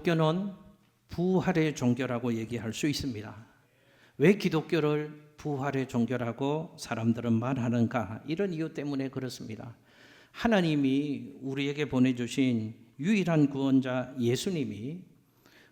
기독교는 부활의 종교라고 얘기할 수 있습니다. 왜 기독교를 부활의 종교라고 사람들은 말하는가? 이런 이유 때문에 그렇습니다. 하나님이 우리에게 보내주신 유일한 구원자 예수님이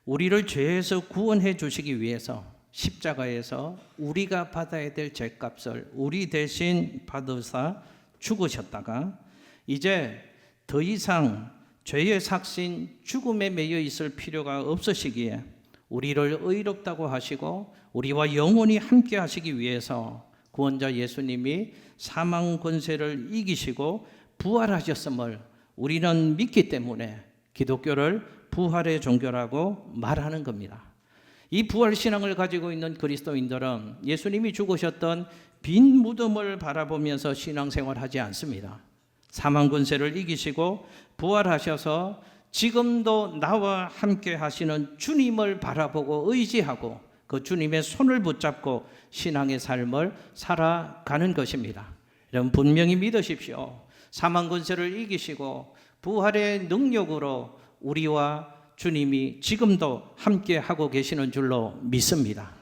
우리를 죄에서 구원해 주시기 위해서 십자가에서 우리가 받아야 될 죄값을 우리 대신 받으사 죽으셨다가 이제 더 이상 죄의 삭신 죽음에 매여 있을 필요가 없으시기에 우리를 의롭다고 하시고 우리와 영원히 함께 하시기 위해서 구원자 예수님이 사망 권세를 이기시고 부활하셨음을 우리는 믿기 때문에 기독교를 부활의 종교라고 말하는 겁니다. 이 부활 신앙을 가지고 있는 그리스도인들은 예수님이 죽으셨던 빈 무덤을 바라보면서 신앙생활하지 않습니다. 사망 권세를 이기시고 부활하셔서 지금도 나와 함께 하시는 주님을 바라보고 의지하고 그 주님의 손을 붙잡고 신앙의 삶을 살아가는 것입니다. 여러분 분명히 믿으십시오. 사망 권세를 이기시고 부활의 능력으로 우리와 주님이 지금도 함께 하고 계시는 줄로 믿습니다.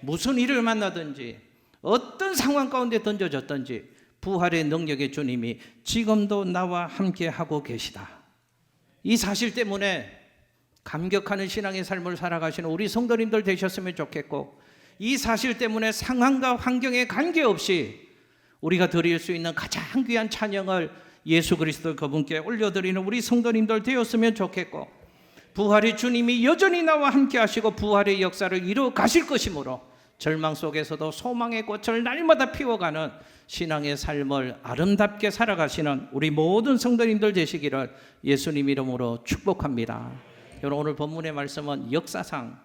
무슨 일을 만나든지 어떤 상황 가운데 던져졌든지 부활의 능력의 주님이 지금도 나와 함께 하고 계시다. 이 사실 때문에 감격하는 신앙의 삶을 살아가시는 우리 성도님들 되셨으면 좋겠고 이 사실 때문에 상황과 환경에 관계없이 우리가 드릴 수 있는 가장 귀한 찬양을 예수 그리스도 그분께 올려드리는 우리 성도님들 되었으면 좋겠고 부활의 주님이 여전히 나와 함께 하시고 부활의 역사를 이루어 가실 것이므로 절망 속에서도 소망의 꽃을 날마다 피워가는 신앙의 삶을 아름답게 살아가시는 우리 모든 성도님들 되시기를 예수님 이름으로 축복합니다. 여러분 오늘 본문의 말씀은 역사상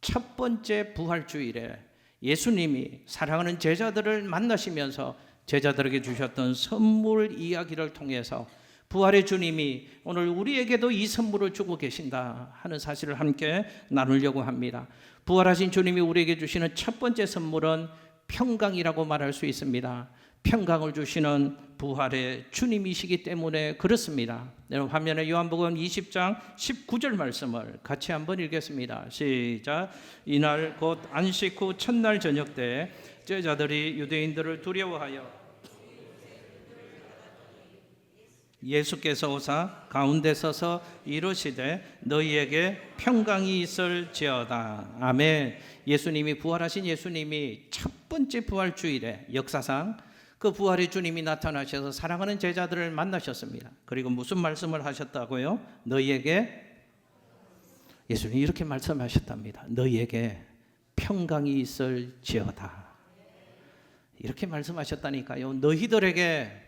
첫 번째 부활 주일에 예수님이 사랑하는 제자들을 만나시면서 제자들에게 주셨던 선물 이야기를 통해서 부활의 주님이 오늘 우리에게도 이 선물을 주고 계신다 하는 사실을 함께 나누려고 합니다. 부활하신 주님이 우리에게 주시는 첫 번째 선물은 평강이라고 말할 수 있습니다. 평강을 주시는 부활의 주님이시기 때문에 그렇습니다. 여러분 화면에 요한복음 20장 19절 말씀을 같이 한번 읽겠습니다. 시작. 이날 곧 안식 후 첫날 저녁 때 제자들이 유대인들을 두려워하여 예수께서 오사 가운데 서서 이르시되 너희에게 평강이 있을지어다. 아멘. 예수님이 부활하신 예수님이 첫 번째 부활 주일에 역사상 그 부활의 주님이 나타나셔서 사랑하는 제자들을 만나셨습니다. 그리고 무슨 말씀을 하셨다고요? 너희에게 예수님이 이렇게 말씀하셨답니다. 너희에게 평강이 있을지어다. 이렇게 말씀하셨다니까요. 너희들에게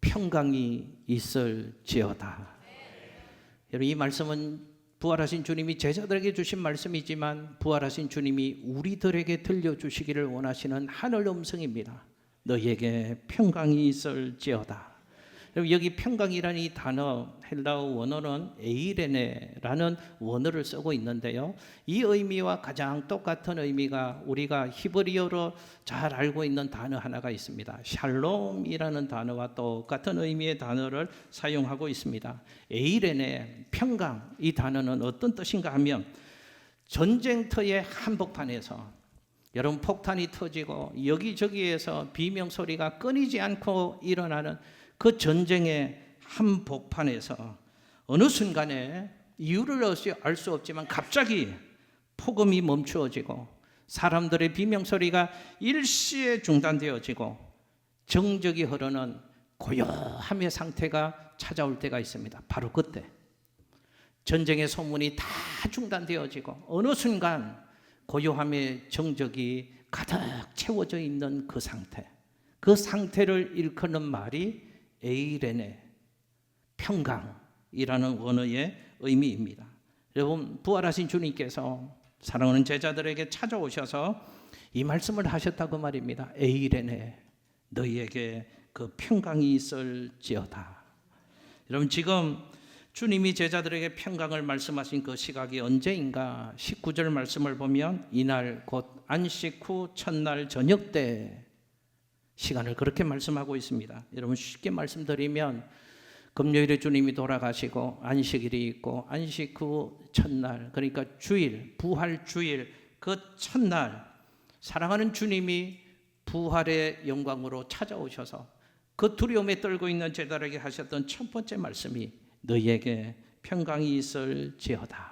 평강이 있을지어다. 여러분 이 말씀은 부활하신 주님이 제자들에게 주신 말씀이지만 부활하신 주님이 우리들에게 들려 주시기를 원하시는 하늘 음성입니다. 너희에게 평강이 있을지어다. 여기 평강이라는 이 단어 헬라어 원어는 에이레네라는 원어를 쓰고 있는데요. 이 의미와 가장 똑같은 의미가 우리가 히브리어로 잘 알고 있는 단어 하나가 있습니다. 샬롬이라는 단어와 똑같은 의미의 단어를 사용하고 있습니다. 에이레네 평강 이 단어는 어떤 뜻인가 하면 전쟁터의 한복판에서 여러분 폭탄이 터지고 여기저기에서 비명 소리가 끊이지 않고 일어나는 그 전쟁의 한복판에서 어느 순간에 이유를 알수 없지만 갑자기 폭음이 멈추어지고 사람들의 비명 소리가 일시에 중단되어지고 정적이 흐르는 고요함의 상태가 찾아올 때가 있습니다. 바로 그때 전쟁의 소문이 다 중단되어지고 어느 순간 고요함의 정적이 가득 채워져 있는 그 상태, 그 상태를 일컫는 말이 에이레네 평강이라는 원어의 의미입니다. 여러분 부활하신 주님께서 사랑하는 제자들에게 찾아오셔서 이 말씀을 하셨다고 말입니다. 에이레네 너희에게 그 평강이 있을지어다. 여러분 지금 주님이 제자들에게 평강을 말씀하신 그 시각이 언제인가 19절 말씀을 보면 이날 곧 안식 후 첫날 저녁 때 시간을 그렇게 말씀하고 있습니다. 여러분 쉽게 말씀드리면 금요일에 주님이 돌아가시고 안식일이 있고 안식 후 첫날 그러니까 주일 부활 주일 그 첫날 사랑하는 주님이 부활의 영광으로 찾아오셔서 그 두려움에 떨고 있는 제자에게 하셨던 첫 번째 말씀이 너희에게 평강이 있을지어다.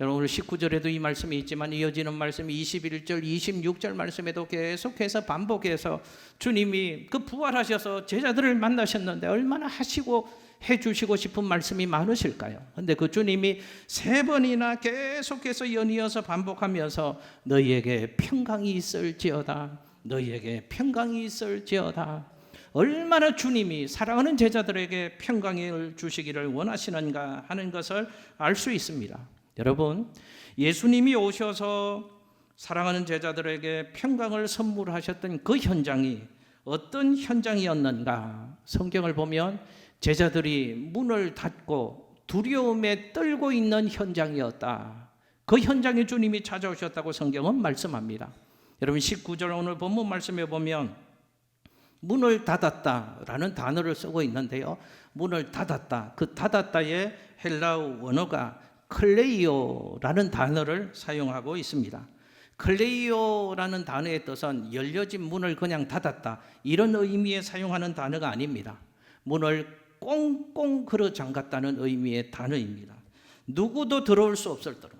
여러분 오늘 19절에도 이 말씀이 있지만 이어지는 말씀이 21절, 26절 말씀에도 계속해서 반복해서 주님이 그 부활하셔서 제자들을 만나셨는데 얼마나 하시고 해 주시고 싶은 말씀이 많으실까요? 근데 그 주님이 세 번이나 계속해서 연이어서 반복하면서 너희에게 평강이 있을지어다. 너희에게 평강이 있을지어다. 얼마나 주님이 사랑하는 제자들에게 평강을 주시기를 원하시는가 하는 것을 알 수 있습니다. 여러분, 예수님이 오셔서 사랑하는 제자들에게 평강을 선물하셨던 그 현장이 어떤 현장이었는가? 성경을 보면 제자들이 문을 닫고 두려움에 떨고 있는 현장이었다. 그 현장에 주님이 찾아오셨다고 성경은 말씀합니다. 여러분 19절 오늘 본문 말씀에 보면 문을 닫았다라는 단어를 쓰고 있는데요. 문을 닫았다. 그 닫았다의 헬라어 원어가 클레이오라는 단어를 사용하고 있습니다. 클레이오라는 단어의 뜻은 열려진 문을 그냥 닫았다. 이런 의미에 사용하는 단어가 아닙니다. 문을 꽁꽁 걸어 잠갔다는 의미의 단어입니다. 누구도 들어올 수 없을 정도로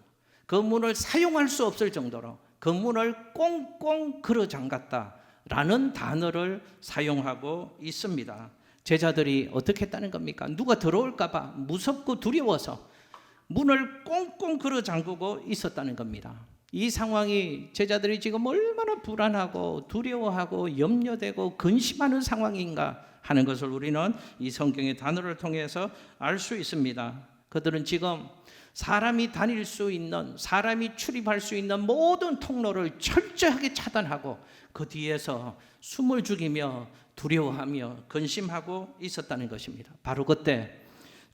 그 문을 사용할 수 없을 정도로 그 문을 꽁꽁 걸어 잠갔다 라는 단어를 사용하고 있습니다. 제자들이 어떻게 했다는 겁니까? 누가 들어올까봐 무섭고 두려워서 문을 꽁꽁 걸어 잠그고 있었다는 겁니다. 이 상황이 제자들이 지금 얼마나 불안하고 두려워하고 염려되고 근심하는 상황인가 하는 것을 우리는 이 성경의 단어를 통해서 알 수 있습니다. 그들은 지금 사람이 다닐 수 있는 사람이 출입할 수 있는 모든 통로를 철저하게 차단하고 그 뒤에서 숨을 죽이며 두려워하며 근심하고 있었다는 것입니다. 바로 그때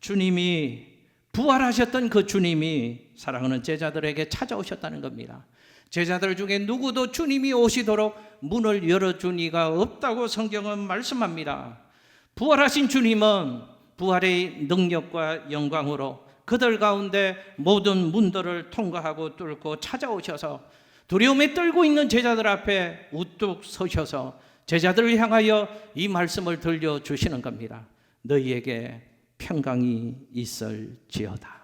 주님이 부활하셨던 그 주님이 사랑하는 제자들에게 찾아오셨다는 겁니다. 제자들 중에 누구도 주님이 오시도록 문을 열어준 이가 없다고 성경은 말씀합니다. 부활하신 주님은 부활의 능력과 영광으로 그들 가운데 모든 문들을 통과하고 뚫고 찾아오셔서 두려움에 떨고 있는 제자들 앞에 우뚝 서셔서 제자들을 향하여 이 말씀을 들려주시는 겁니다. 너희에게 평강이 있을지어다.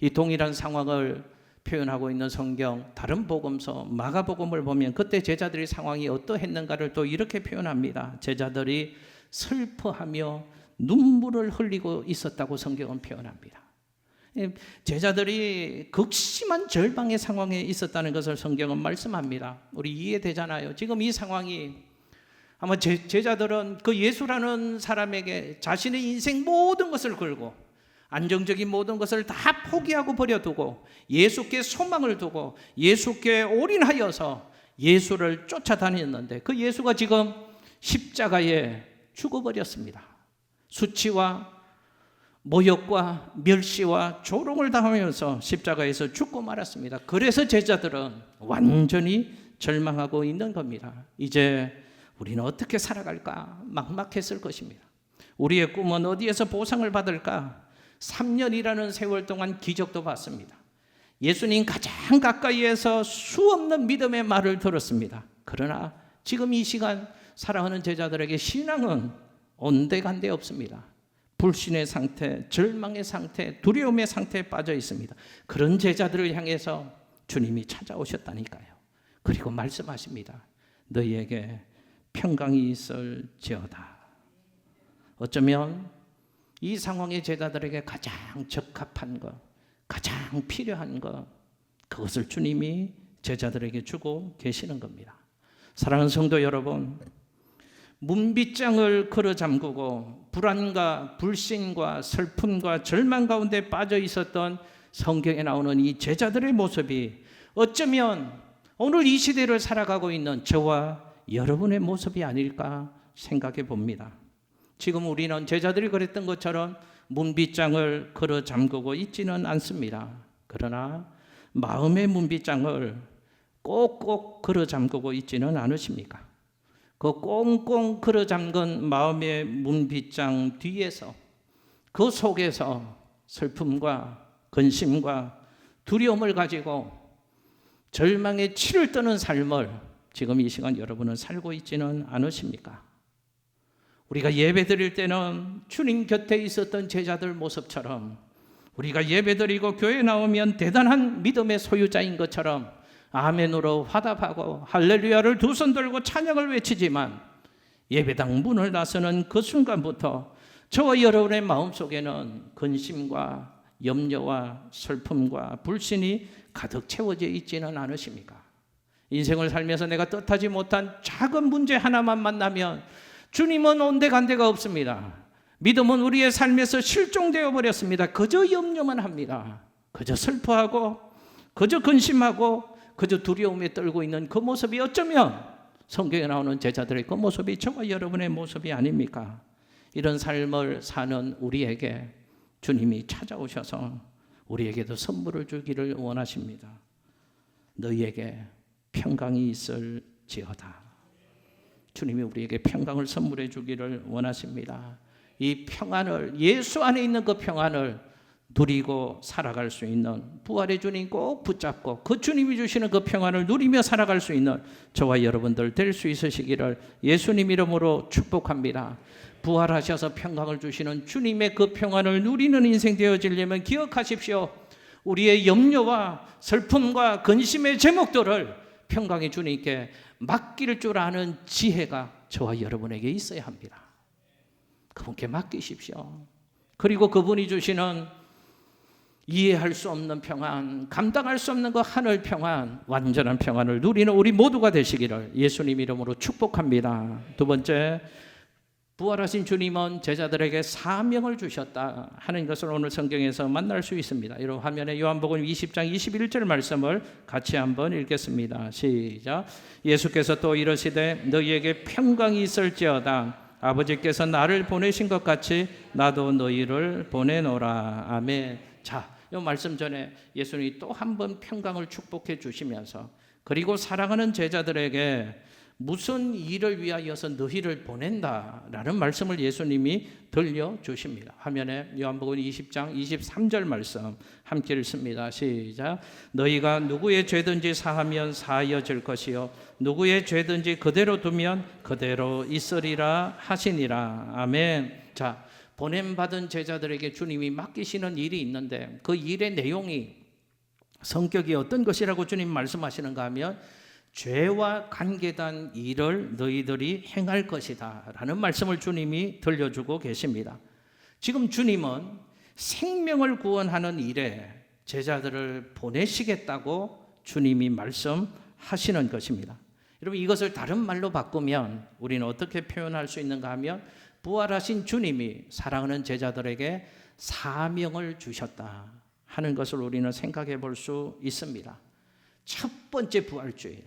이 동일한 상황을 표현하고 있는 성경 다른 복음서 마가복음을 보면 그때 제자들의 상황이 어떠했는가를 또 이렇게 표현합니다. 제자들이 슬퍼하며 눈물을 흘리고 있었다고 성경은 표현합니다. 제자들이 극심한 절방의 상황에 있었다는 것을 성경은 말씀합니다. 우리 이해되잖아요. 지금 이 상황이 아마 제, 제자들은 그 예수라는 사람에게 자신의 인생 모든 것을 걸고 안정적인 모든 것을 다 포기하고 버려두고 예수께 소망을 두고 예수께 올인하여서 예수를 쫓아다녔는데 그 예수가 지금 십자가에 죽어버렸습니다. 수치와 모욕과 멸시와 조롱을 당하면서 십자가에서 죽고 말았습니다. 그래서 제자들은 완전히 절망하고 있는 겁니다. 이제 우리는 어떻게 살아갈까 막막했을 것입니다. 우리의 꿈은 어디에서 보상을 받을까? 3년이라는 세월 동안 기적도 봤습니다. 예수님 가장 가까이에서 수없는 믿음의 말을 들었습니다. 그러나 지금 이 시간 사랑하는 제자들에게 신앙은 온데간데 없습니다. 불신의 상태, 절망의 상태, 두려움의 상태에 빠져 있습니다. 그런 제자들을 향해서 주님이 찾아오셨다니까요. 그리고 말씀하십니다. 너희에게 평강이 있을지어다. 어쩌면 이 상황의 제자들에게 가장 적합한 것, 가장 필요한 것, 그것을 주님이 제자들에게 주고 계시는 겁니다. 사랑하는 성도 여러분, 문빗장을 걸어 잠그고 불안과 불신과 슬픔과 절망 가운데 빠져 있었던 성경에 나오는 이 제자들의 모습이 어쩌면 오늘 이 시대를 살아가고 있는 저와 여러분의 모습이 아닐까 생각해 봅니다. 지금 우리는 제자들이 그랬던 것처럼 문빗장을 걸어 잠그고 있지는 않습니다. 그러나 마음의 문빗장을 꼭꼭 걸어 잠그고 있지는 않으십니까? 그 꽁꽁 걸어 잠근 마음의 문빗장 뒤에서 그 속에서 슬픔과 근심과 두려움을 가지고 절망의 치를 떠는 삶을 지금 이 시간 여러분은 살고 있지는 않으십니까? 우리가 예배 드릴 때는 주님 곁에 있었던 제자들 모습처럼 우리가 예배 드리고 교회 나오면 대단한 믿음의 소유자인 것처럼 아멘으로 화답하고 할렐루야를 두 손 들고 찬양을 외치지만 예배당 문을 나서는 그 순간부터 저와 여러분의 마음속에는 근심과 염려와 슬픔과 불신이 가득 채워져 있지는 않으십니까? 인생을 살면서 내가 뜻하지 못한 작은 문제 하나만 만나면 주님은 온데간데가 없습니다. 믿음은 우리의 삶에서 실종되어 버렸습니다. 그저 염려만 합니다. 그저 슬퍼하고 그저 근심하고 그저 두려움에 떨고 있는 그 모습이 어쩌면 성경에 나오는 제자들의 그 모습이 저와 여러분의 모습이 아닙니까? 이런 삶을 사는 우리에게 주님이 찾아오셔서 우리에게도 선물을 주기를 원하십니다. 너희에게 평강이 있을지어다. 주님이 우리에게 평강을 선물해 주기를 원하십니다. 이 평안을 예수 안에 있는 그 평안을 누리고 살아갈 수 있는 부활의 주님 꼭 붙잡고 그 주님이 주시는 그 평안을 누리며 살아갈 수 있는 저와 여러분들 될 수 있으시기를 예수님 이름으로 축복합니다. 부활하셔서 평강을 주시는 주님의 그 평안을 누리는 인생 되어지려면 기억하십시오. 우리의 염려와 슬픔과 근심의 제목들을 평강의 주님께 맡길 줄 아는 지혜가 저와 여러분에게 있어야 합니다. 그분께 맡기십시오. 그리고 그분이 주시는 이해할 수 없는 평안, 감당할 수 없는 그 하늘 평안, 완전한 평안을 누리는 우리 모두가 되시기를 예수님 이름으로 축복합니다. 두 번째, 부활하신 주님은 제자들에게 사명을 주셨다 하는 것을 오늘 성경에서 만날 수 있습니다. 여러분 화면에 요한복음 20장 21절 말씀을 같이 한번 읽겠습니다. 시작. 예수께서 또 이르시되 너희에게 평강이 있을지어다. 아버지께서 나를 보내신 것 같이 나도 너희를 보내노라. 아멘. 자, 이 말씀 전에 예수님이 또 한 번 평강을 축복해 주시면서 그리고 사랑하는 제자들에게 무슨 일을 위하여서 너희를 보낸다라는 말씀을 예수님이 들려 주십니다. 화면에 요한복음 20장 23절 말씀 함께 읽습니다. 시작. 너희가 누구의 죄든지 사하면 사하여질 것이요 누구의 죄든지 그대로 두면 그대로 있으리라 하시니라. 아멘. 자, 보냄 받은 제자들에게 주님이 맡기시는 일이 있는데 그 일의 내용이 성격이 어떤 것이라고 주님 말씀하시는가 하면 죄와 관계된 일을 너희들이 행할 것이다. 라는 말씀을 주님이 들려주고 계십니다. 지금 주님은 생명을 구원하는 일에 제자들을 보내시겠다고 주님이 말씀하시는 것입니다. 여러분 이것을 다른 말로 바꾸면 우리는 어떻게 표현할 수 있는가 하면 부활하신 주님이 사랑하는 제자들에게 사명을 주셨다 하는 것을 우리는 생각해 볼 수 있습니다. 첫 번째 부활주일.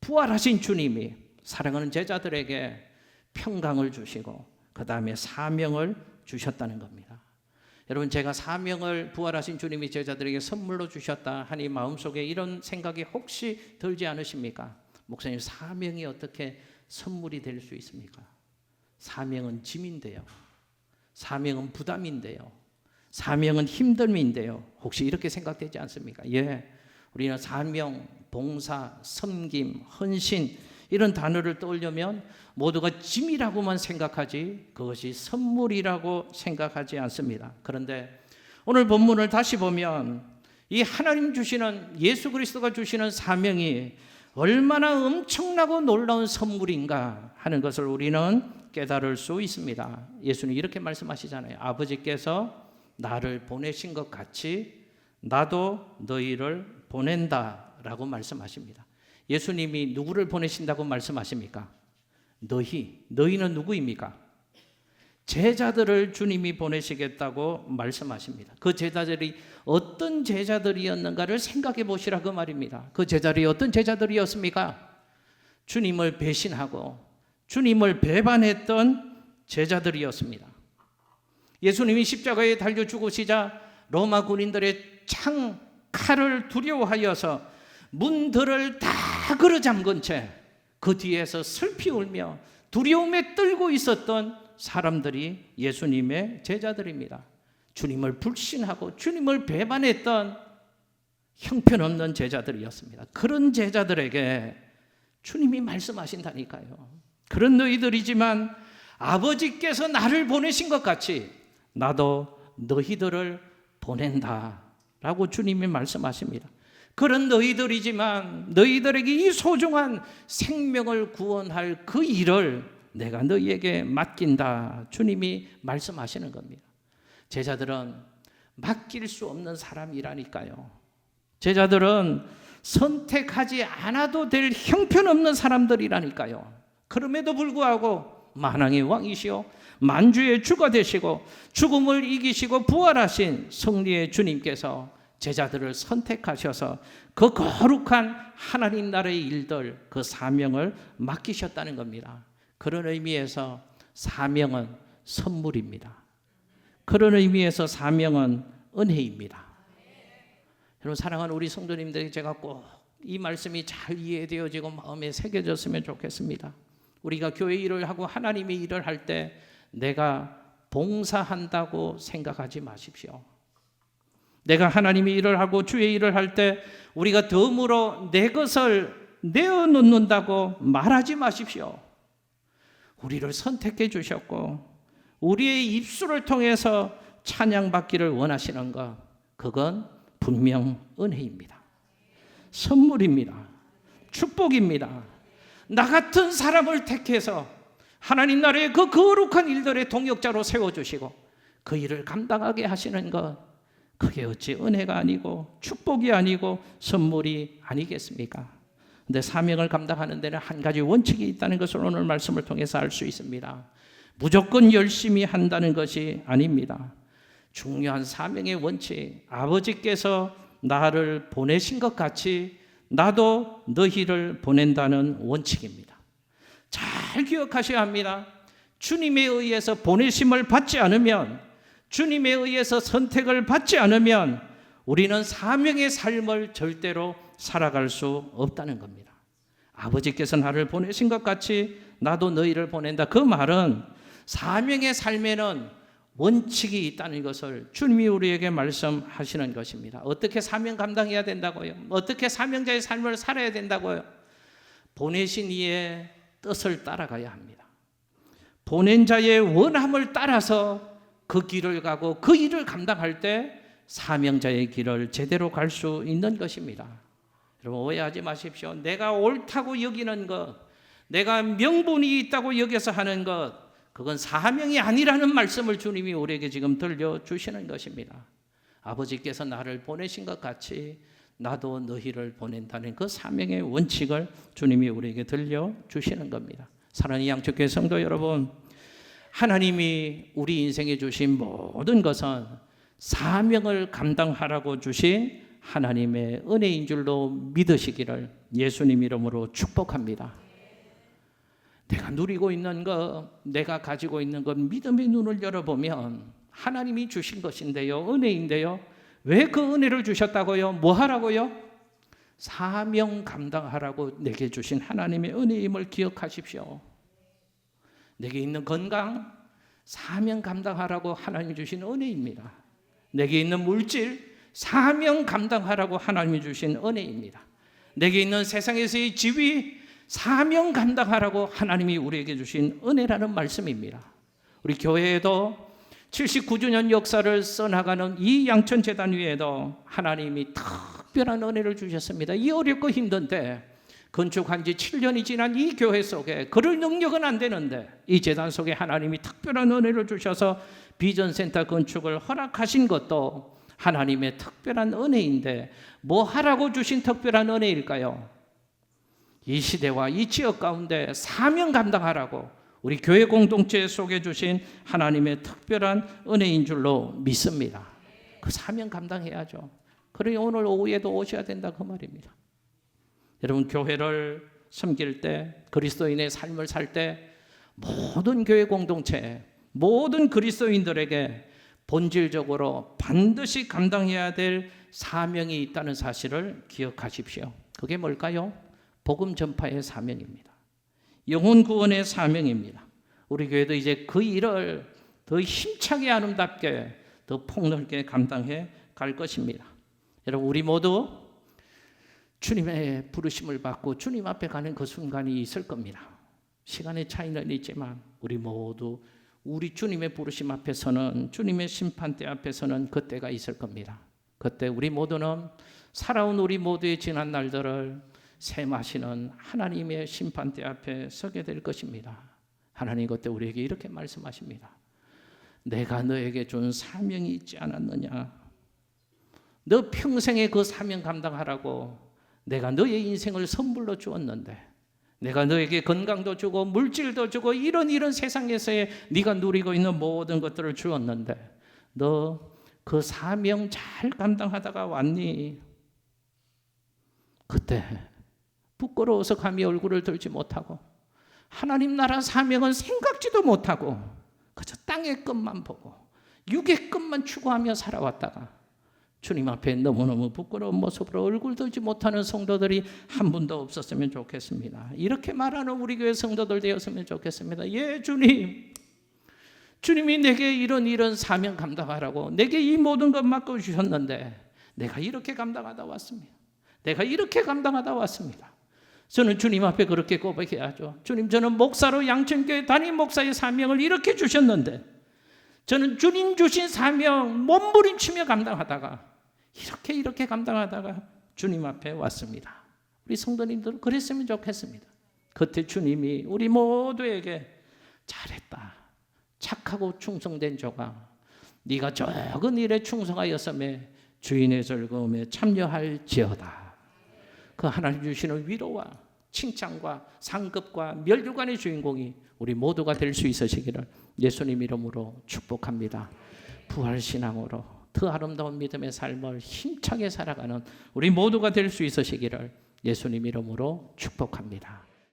부활하신 주님이 사랑하는 제자들에게 평강을 주시고 그 다음에 사명을 주셨다는 겁니다. 여러분 제가 사명을 부활하신 주님이 제자들에게 선물로 주셨다 하니 마음속에 이런 생각이 혹시 들지 않으십니까? 목사님 사명이 어떻게 선물이 될 수 있습니까? 사명은 짐인데요. 사명은 부담인데요. 사명은 힘듦인데요. 혹시 이렇게 생각되지 않습니까? 예. 우리는 사명, 봉사, 섬김, 헌신 이런 단어를 떠올려면 모두가 짐이라고만 생각하지 그것이 선물이라고 생각하지 않습니다. 그런데 오늘 본문을 다시 보면 이 하나님 주시는 예수 그리스도가 주시는 사명이 얼마나 엄청나고 놀라운 선물인가 하는 것을 우리는 깨달을 수 있습니다. 예수님 이렇게 말씀하시잖아요. 아버지께서 나를 보내신 것 같이 나도 너희를 보낸다라고 말씀하십니다. 예수님이 누구를 보내신다고 말씀하십니까? 너희, 너희는 누구입니까? 제자들을 주님이 보내시겠다고 말씀하십니다. 그 제자들이 어떤 제자들이었는가를 생각해 보시라 그 말입니다. 그 제자들이 어떤 제자들이었습니까? 주님을 배신하고 주님을 배반했던 제자들이었습니다. 예수님이 십자가에 달려 죽으시자 로마 군인들의 창 칼을 두려워하여서 문들을 다 걸어 잠근 채 그 뒤에서 슬피 울며 두려움에 떨고 있었던 사람들이 예수님의 제자들입니다. 주님을 불신하고 주님을 배반했던 형편없는 제자들이었습니다. 그런 제자들에게 주님이 말씀하신다니까요. 그런 너희들이지만 아버지께서 나를 보내신 것 같이 나도 너희들을 보낸다. 라고 주님이 말씀하십니다. 그런 너희들이지만 너희들에게 이 소중한 생명을 구원할 그 일을 내가 너희에게 맡긴다. 주님이 말씀하시는 겁니다. 제자들은 맡길 수 없는 사람이라니까요. 제자들은 선택하지 않아도 될 형편없는 사람들이라니까요. 그럼에도 불구하고 만왕의 왕이시오 만주의 주가 되시고 죽음을 이기시고 부활하신 성리의 주님께서 제자들을 선택하셔서 그 거룩한 하나님 나라의 일들 그 사명을 맡기셨다는 겁니다. 그런 의미에서 사명은 선물입니다. 그런 의미에서 사명은 은혜입니다. 여러분 사랑하는 우리 성도님들에게 제가 꼭 이 말씀이 잘 이해되어지고 마음에 새겨졌으면 좋겠습니다. 우리가 교회 일을 하고 하나님의 일을 할 때 내가 봉사한다고 생각하지 마십시오. 내가 하나님의 일을 하고 주의 일을 할 때 우리가 덤으로 내 것을 내어 놓는다고 말하지 마십시오. 우리를 선택해 주셨고 우리의 입술을 통해서 찬양받기를 원하시는 것 그건 분명 은혜입니다. 선물입니다. 축복입니다. 나 같은 사람을 택해서 하나님 나라의 그 거룩한 일들의 동역자로 세워주시고 그 일을 감당하게 하시는 것 그게 어찌 은혜가 아니고 축복이 아니고 선물이 아니겠습니까? 근데 사명을 감당하는 데는 한 가지 원칙이 있다는 것을 오늘 말씀을 통해서 알 수 있습니다. 무조건 열심히 한다는 것이 아닙니다. 중요한 사명의 원칙, 아버지께서 나를 보내신 것 같이 나도 너희를 보낸다는 원칙입니다. 잘 기억하셔야 합니다. 주님에 의해서 보내심을 받지 않으면, 주님에 의해서 선택을 받지 않으면 우리는 사명의 삶을 절대로 살아갈 수 없다는 겁니다. 아버지께서 나를 보내신 것 같이 나도 너희를 보낸다. 그 말은 사명의 삶에는 원칙이 있다는 것을 주님이 우리에게 말씀하시는 것입니다. 어떻게 사명 감당해야 된다고요? 어떻게 사명자의 삶을 살아야 된다고요? 보내신 이의 뜻을 따라가야 합니다. 보낸 자의 원함을 따라서 그 길을 가고 그 일을 감당할 때 사명자의 길을 제대로 갈 수 있는 것입니다. 여러분 오해하지 마십시오. 내가 옳다고 여기는 것, 내가 명분이 있다고 여겨서 하는 것, 그건 사명이 아니라는 말씀을 주님이 우리에게 지금 들려주시는 것입니다. 아버지께서 나를 보내신 것 같이 나도 너희를 보낸다는 그 사명의 원칙을 주님이 우리에게 들려주시는 겁니다. 사랑하는 양측교회 성도 여러분, 하나님이 우리 인생에 주신 모든 것은 사명을 감당하라고 주신 하나님의 은혜인 줄로 믿으시기를 예수님 이름으로 축복합니다. 내가 누리고 있는 것, 내가 가지고 있는 것, 믿음의 눈을 열어보면 하나님이 주신 것인데요, 은혜인데요. 왜 그 은혜를 주셨다고요? 뭐 하라고요? 사명 감당하라고 내게 주신 하나님의 은혜임을 기억하십시오. 내게 있는 건강, 사명 감당하라고 하나님이 주신 은혜입니다. 내게 있는 물질, 사명 감당하라고 하나님이 주신 은혜입니다. 내게 있는 세상에서의 지위, 사명 감당하라고 하나님이 우리에게 주신 은혜라는 말씀입니다. 우리 교회에도 79주년 역사를 써나가는 이 양천재단 위에도 하나님이 특별한 은혜를 주셨습니다. 이 어렵고 힘든데 건축한 지 7년이 지난 이 교회 속에 그럴 능력은 안 되는데 이 재단 속에 하나님이 특별한 은혜를 주셔서 비전센터 건축을 허락하신 것도 하나님의 특별한 은혜인데 뭐 하라고 주신 특별한 은혜일까요? 이 시대와 이 지역 가운데 사명 감당하라고 우리 교회 공동체 속에 주신 하나님의 특별한 은혜인 줄로 믿습니다. 그 사명 감당해야죠. 그러니 오늘 오후에도 오셔야 된다 그 말입니다. 여러분 교회를 섬길 때 그리스도인의 삶을 살 때 모든 교회 공동체 모든 그리스도인들에게 본질적으로 반드시 감당해야 될 사명이 있다는 사실을 기억하십시오. 그게 뭘까요? 복음 전파의 사명입니다. 영혼 구원의 사명입니다. 우리 교회도 이제 그 일을 더 힘차게 아름답게 더 폭넓게 감당해 갈 것입니다. 여러분 우리 모두 주님의 부르심을 받고 주님 앞에 가는 그 순간이 있을 겁니다. 시간의 차이는 있지만 우리 모두 우리 주님의 부르심 앞에서는 주님의 심판대 앞에서는 그때가 있을 겁니다. 그때 우리 모두는 살아온 우리 모두의 지난 날들을 셈하시는 하나님의 심판대 앞에 서게 될 것입니다. 하나님 그때 우리에게 이렇게 말씀하십니다. 내가 너에게 준 사명이 있지 않았느냐? 너 평생에 그 사명 감당하라고 내가 너의 인생을 선물로 주었는데 내가 너에게 건강도 주고 물질도 주고 이런 이런 세상에서의 네가 누리고 있는 모든 것들을 주었는데 너 그 사명 잘 감당하다가 왔니? 그때 부끄러워서 감히 얼굴을 들지 못하고 하나님 나라 사명은 생각지도 못하고 그저 땅의 것만 보고 육의 것만 추구하며 살아왔다가 주님 앞에 너무너무 부끄러운 모습으로 얼굴 들지 못하는 성도들이 한 분도 없었으면 좋겠습니다. 이렇게 말하는 우리 교회 성도들 되었으면 좋겠습니다. 예, 주님. 주님이 내게 이런 이런 사명 감당하라고 내게 이 모든 것 맡겨 주셨는데 내가 이렇게 감당하다 왔습니다. 내가 이렇게 감당하다 왔습니다. 저는 주님 앞에 그렇게 고백해야죠. 주님, 저는 목사로 양천교회 담임 목사의 사명을 이렇게 주셨는데 저는 주님 주신 사명 몸부림치며 감당하다가 이렇게 이렇게 감당하다가 주님 앞에 왔습니다. 우리 성도님들 그랬으면 좋겠습니다. 그때 주님이 우리 모두에게 잘했다. 착하고 충성된 조가 네가 적은 일에 충성하였음에 주인의 즐거움에 참여할지어다. 그 하나님 주시는 위로와 칭찬과 상급과 멸류관의 주인공이 우리 모두가 될 수 있으시기를 예수님 이름으로 축복합니다. 부활 신앙으로 더 아름다운 믿음의 삶을 힘차게 살아가는 우리 모두가 될 수 있으시기를 예수님 이름으로 축복합니다.